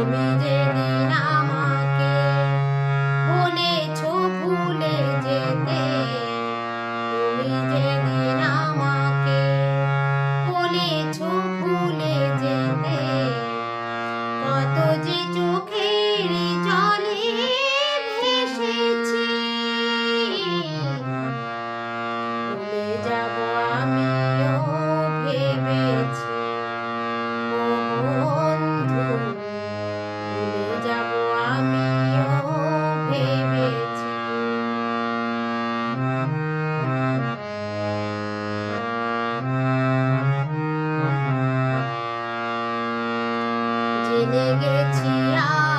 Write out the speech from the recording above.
Amen. 지겠지요.